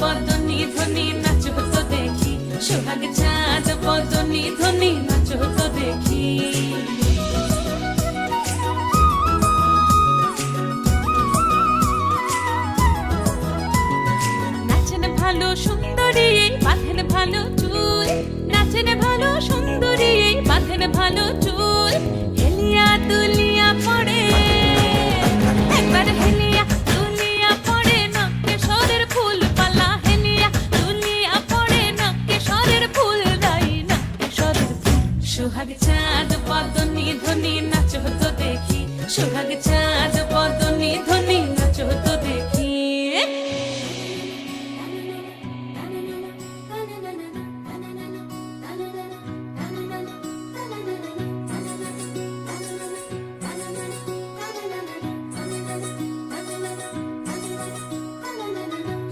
বদনি ধ্বনি নাচ তো দেখি। সোহাগ চাঁদ বদনি ধ্বনি নাচ তো দেখি। নাচেন ভালো সুন্দরী, বাঁধেন ভালো সোহাগ চাঁদ পদনি ধ্বনি, নাচ হতো দেখি। সোহাগ চাঁদ পদনি ধ্বনি, নাচ হতো দেখি।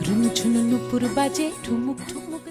রুমঝুনু নুপুর বাজে, ঠুমুক ঠুমুক